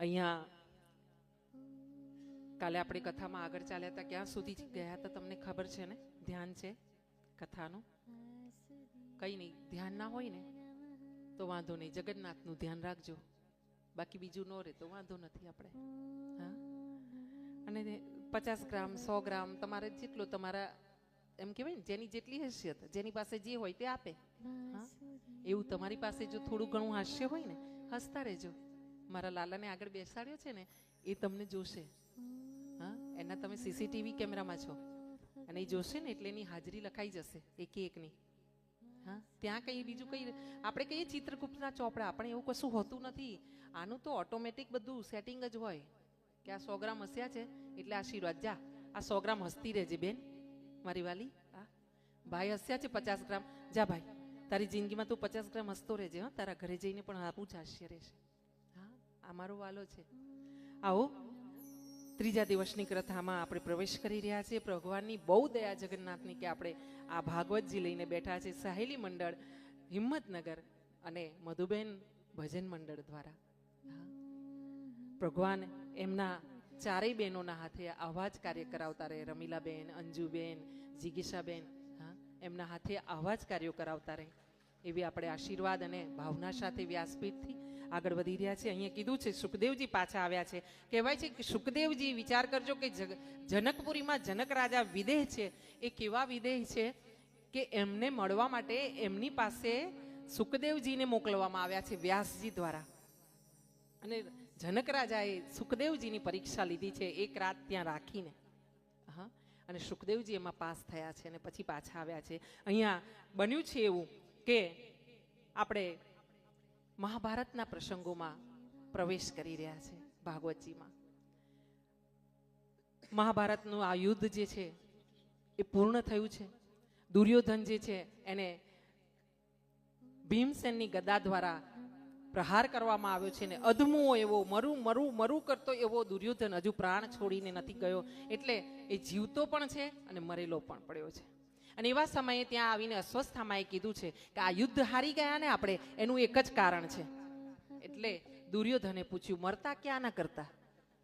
અહીંયા કાલે આપણે કથામાં આગળ ચાલ્યા હતા, ક્યાં સુધી ગયા હતા તમને ખબર છે ને? ધ્યાન છે કથાનું? કઈ નહીં, ધ્યાન ના હોય ને, તો વાંધો નહીં, જગન્નાથનું ધ્યાન રાખજો. બાકી બીજું ન રહે, તો વાંધો નથી આપણે. હા? અને પચાસ ગ્રામ, સો ગ્રામ, તમારે જેટલો તમારા, એમ કહેવાય ને, જેની જેટલી હેસિયત, જેની પાસે જે હોય તે આપે. હા? એવું તમારી પાસે જો થોડું ઘણું હાસ્ય હોય ને, હસતા રહેજો. મારા લાલાને આગળ બેસાડ્યો છે ને, એ તમને જોશે. હા, એના તમે સીસીટીવી કેમેરામાં છો. અને એ જોશે ને એટલે એની હાજરી લખાઈ જશે, એક એકની. હા, ત્યાં કંઈ બીજું કંઈ, આપણે કહીએ ચિત્રગુપ્તના ચોપડા, પણ એવું કશું હોતું નથી. આનું તો ઓટોમેટિક બધું સેટિંગ જ હોય. કે આ સો ગ્રામ હસ્યા છે, એટલે આશીર્વાદ. જા, આ સો ગ્રામ હસતી રહેજે બેન, મારી વાલી. હા, ભાઈ હસ્યા છે પચાસ ગ્રામ. જા ભાઈ, તારી જિંદગીમાં તું પચાસ ગ્રામ હસતો રહેજે, હા, તારા ઘરે જઈને પણ આવું જ હાસ્ય રહેશે હા આ મારો વાલો છે. આવો, ત્રીજા દિવસની કથામાં આપણે પ્રવેશ કરી રહ્યા છીએ. ભગવાનની બહુ દયા જગન્નાથની કે આપણે આ ભાગવતજી લઈને બેઠા છે સાહેલી મંડળ, હિંમતનગર અને મધુબેન ભજન મંડળ દ્વારા. ભગવાન એમના ચારેય બહેનોના હાથે આવા જ કાર્ય કરાવતા રહે. રમીલાબેન, અંજુબેન જિગીશાબેન હા, એમના હાથે આવા જ કાર્યો કરાવતા રહે. એવી આપણે આશીર્વાદ અને ભાવના સાથે વ્યાસપીઠથી આગળ વધી રહ્યા છે. અહીંયા કીધું છે, સુખદેવજી પાછા આવ્યા છે. કહેવાય છે કે સુખદેવજી વિચાર કરજો કે જનકપુરીમાં જનક રાજા વિદેહ છે. એ કેવા વિદેહ છે? કે એમને મળવા માટે એમની પાસે સુખદેવજીને મોકલવામાં આવ્યા છે વ્યાસજી દ્વારા. અને જનક રાજાએ સુખદેવજીની પરીક્ષા લીધી છે એક રાત ત્યાં રાખીને. હા અને સુખદેવજી એમાં પાસ થયા છે અને પછી પાછા આવ્યા છે. અહીંયા બન્યું છે એવું કે આપણે મહાભારતના પ્રસંગોમાં પ્રવેશ કરી રહ્યા છે ભાગવતજીમાં. મહાભારતનું આ યુદ્ધ જે છે એ પૂર્ણ થયું છે. દુર્યોધન જે છે એને ભીમસેનની ગદા દ્વારા પ્રહાર કરવામાં આવ્યો છે ને અધમુઓ એવો, મરું મરું મરું કરતો એવો દુર્યોધન હજુ પ્રાણ છોડીને નથી ગયો. એટલે એ જીવતો પણ છે અને મરેલો પણ પડ્યો છે. અને એવા સમયે ત્યાં આવીને અસ્વસ્થામાએ કીધું છે કે આ યુદ્ધ હારી ગયા ને આપણે, એનું એક જ કારણ છે. એટલે દુર્યોધને પૂછ્યું, મરતા ક્યાં ના કરતા?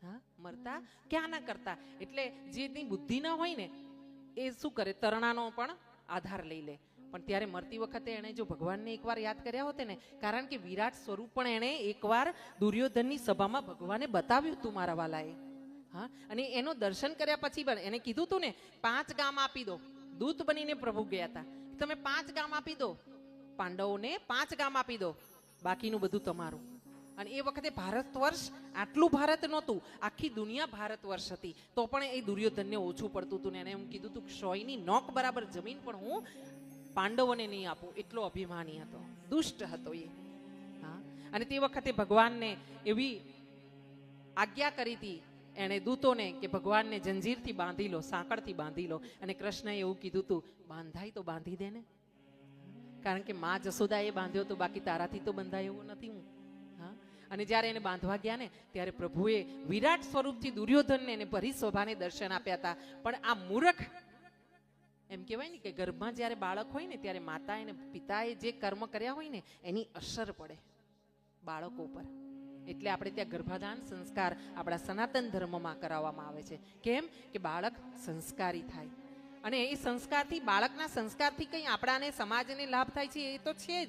હા, મરતા ક્યાં ના કરતા? એટલે જેની બુદ્ધિ ન હોય ને, એ શું કરે? તરણાનો પણ આધાર લઈ લે. પણ ત્યારે મરતી વખતે એણે જો ભગવાનને એકવાર યાદ કર્યા હોત ને કારણ કે વિરાટ સ્વરૂપ પણ એણે એકવાર દુર્યોધનની સભામાં ભગવાને બતાવ્યું હતું મારા વાલાએ. હા, અને એનો દર્શન કર્યા પછી પણ એને કીધું તું ને, પાંચ ગામ આપી દો. દૂત બનીને પ્રભુ ગયા હતા. તમે પાંચ ગામ આપી દો. પાંડવોને પાંચ ગામ આપી દો. બાકીનું બધું તમારું. અને એ વખતે ભારત વર્ષ આટલું ભારત નહોતું. આખી દુનિયા ભારત વર્ષ હતી. તો પણ એ દુર્યોધનને ઓછું પડતું હતું ને એને એમ કીધું હતું સોયની નોક બરાબર જમીન પણ હું પાંડવોને નહીં આપું. એટલો અભિમાની હતો. દુષ્ટ હતો એ. હા. અને તે વખતે ભગવાનને એવી આજ્ઞા કરી હતી એણે દૂતોને કે ભગવાનને જંજીરથી બાંધી લો, સાંકળથી બાંધી લો અને કૃષ્ણએ એવું કીધું તું, બાંધાય તો બાંધી દે ને. કારણ કે મા જસોદાએ બાંધ્યો તો બાકી તારાથી તો બંધાય એવું નથી હું. હા? અને જ્યારે એને બાંધવા ગયા ને, ત્યારે પ્રભુએ વિરાટ સ્વરૂપથી દુર્યોધનને એને ભરી શોભાને દર્શન આપ્યા હતા. પણ આ મૂરખ, એમ કહેવાય ને કે ગર્ભમાં જ્યારે બાળક હોય ને, ત્યારે માતા અને પિતાએ જે કર્મ કર્યા હોય ને, એની અસર પડે બાળકો પર એટલે આપણે ત્યાં ગર્ભાધાન સંસ્કાર આપણા સનાતન ધર્મમાં કરાવવામાં આવે છે. કેમ? કે બાળક સંસ્કારી થાય. અને એ સંસ્કારથી, બાળકના સંસ્કારથી કંઈ આપણાને, સમાજને લાભ થાય છે, એ તો છે જ.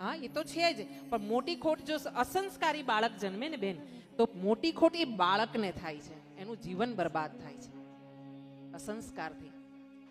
હા, એ તો છે જ. પણ મોટી ખોટ જો અસંસ્કારી બાળક જન્મે ને બેન, તો મોટી ખોટ એ બાળકને થાય છે. એનું જીવન બરબાદ થાય છે. અસંસ્કારથી.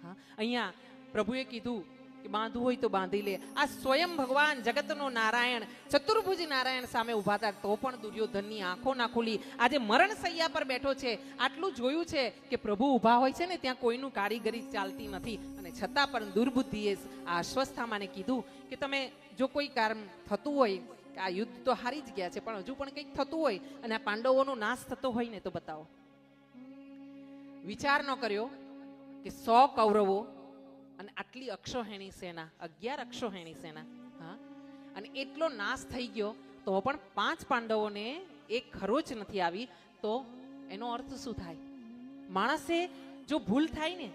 હા, અહીંયા પ્રભુએ કીધું બાંધવું હોય તો બાંધી લે. આ સ્વયં ભગવાન જગતનો નારાયણ, ચતુર્ભુજ નારાયણ સામે ઊભા હતા, તો પણ દુર્યોધનની આંખો ના ખુલી. આજે મરણ સૈયા પર બેઠો છે. આટલું જોયું છે કે પ્રભુ ઊભા હોય છે ને, ત્યાં કોઈનું કારીગરી ચાલતી નથી. અને છતાં પણ દુર્બુદ્ધિએ આ અસ્વસ્થામાને કીધું કે તમે જો કોઈ કામ થતું હોય આ યુદ્ધ તો હારી જ ગયા છે, પણ હજુ પણ કંઈક થતું હોય અને આ પાંડવોનો નાશ થતો હોય ને, તો બતાવો. વિચાર ન કર્યો કે સો કૌરવો અને આટલી અક્ષોહેણી સેના, અગિયાર અક્ષોહેણી સેના, હા? અને એટલો નાશ થઈ ગયો, તો પણ પાંચ પાંડવોને એક ખરોચ નથી આવી, તો એનો અર્થ શું થાય? માણસે જો ભૂલ થાય ને,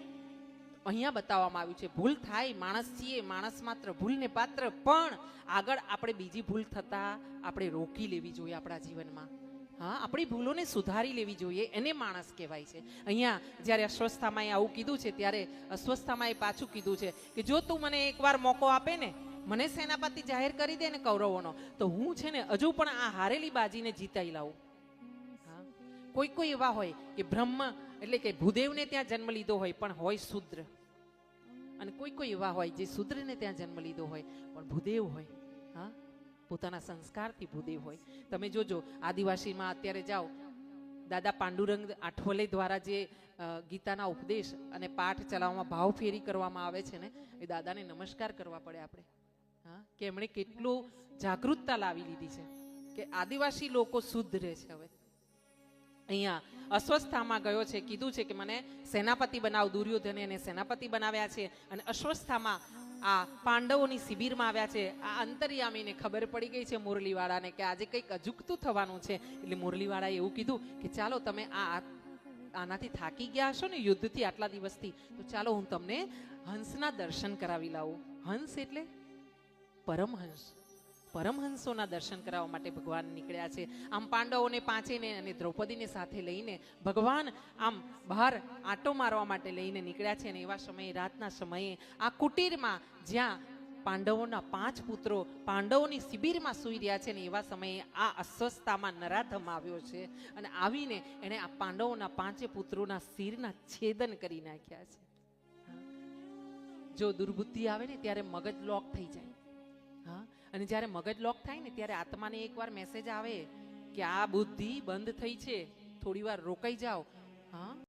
અહીંયા બતાવવામાં આવ્યું છે, ભૂલ થાય, માણસ છીએ, માણસ માત્ર ભૂલને પાત્ર, પણ આગળ આપણે બીજી ભૂલ થતા આપણે રોકી લેવી જોઈએ આપણા જીવનમાં. હા, આપણી ભૂલોને સુધારી લેવી જોઈએ, એને માણસ કહેવાય છે. અહીંયા જ્યારે અસ્વસ્થામાં આવું કીધું છે, ત્યારે અસ્વસ્થામાં એ પાછું કીધું છે કે જો તું મને એકવાર મોકો આપે ને, મને સેનાપતિ જાહેર કરી દે ને કૌરવોનો, તો હું છે ને હજુ પણ આ હારેલી બાજીને જીતાઈ લાવું. કોઈ કોઈ એવા હોય કે બ્રહ્મ એટલે કે ભૂદેવને ત્યાં જન્મ લીધો હોય, પણ હોય શુદ્ર. અને કોઈ કોઈ એવા હોય જે શુદ્રને ત્યાં જન્મ લીધો હોય, પણ ભૂદેવ હોય. હા. પોતાના સંસ્કારથી ભૂદેવ હોય. તમે જોજો, આદિવાસીમાં અત્યારે જાઓ, દાદા પાંડુરંગ આઠવલે દ્વારા જે ગીતાના ઉપદેશ અને પાઠ ચલાવવામાં ભાવ ફેરી કરવામાં આવે છે ને, એ દાદાને નમસ્કાર કરવા પડે આપણે. હા, કે એમણે કેટલું જાગૃતતા લાવી લીધી છે. કે આદિવાસી લોકો શુદ્ધ રહે છે હવે. અહીંયા અસ્વસ્થામાં ગયો છે, કીધું છે કે મને સેનાપતિ બનાવ, દુર્યોધને એને સેનાપતિ બનાવ્યા છે અને અસ્વસ્થામાં આ પાંડવોની શિબિરમાં આવ્યા છે. આ અંતર્યામીને ખબર પડી ગઈ છે મુરલીવાળાને કે આજે કંઈક અજુકતું થવાનું છે. એટલે મુરલીવાળાએ એવું કીધું કે ચાલો તમે આ આનાથી થાકી ગયા હશો ને યુદ્ધથી આટલા દિવસથી, તો ચાલો હું તમને હંસના દર્શન કરાવી લાવું. હંસ એટલે પરમહંસ. પરમહંસોના દર્શન કરાવવા માટે ભગવાન નીકળ્યા છે. આમ પાંડવોને પાંચેને અને દ્રૌપદીને સાથે લઈને ભગવાન આમ બહાર આંટો મારવા માટે લઈને નીકળ્યા છે અને એવા સમયે, રાતના સમયે આ કુટીરમાં જ્યાં પાંડવોના પાંચ પુત્રો પાંડવોની શિબિરમાં સૂઈ રહ્યા છે ને એવા સમયે આ અસ્વસ્થતામાં નરાધમ આવ્યો છે અને આવીને એણે આ પાંડવોના પાંચે પુત્રોના શિરના છેદન કરી નાખ્યા છે. જો દુર્બુદ્ધિ આવે ને ત્યારે મગજ લોક થઈ જાય. હા. અને જ્યારે મગજ લોક થાય ને ત્યારે આત્માને એકવાર મેસેજ આવે કે આ બુદ્ધિ બંધ થઈ છે થોડી વાર રોકાઈ જાઓ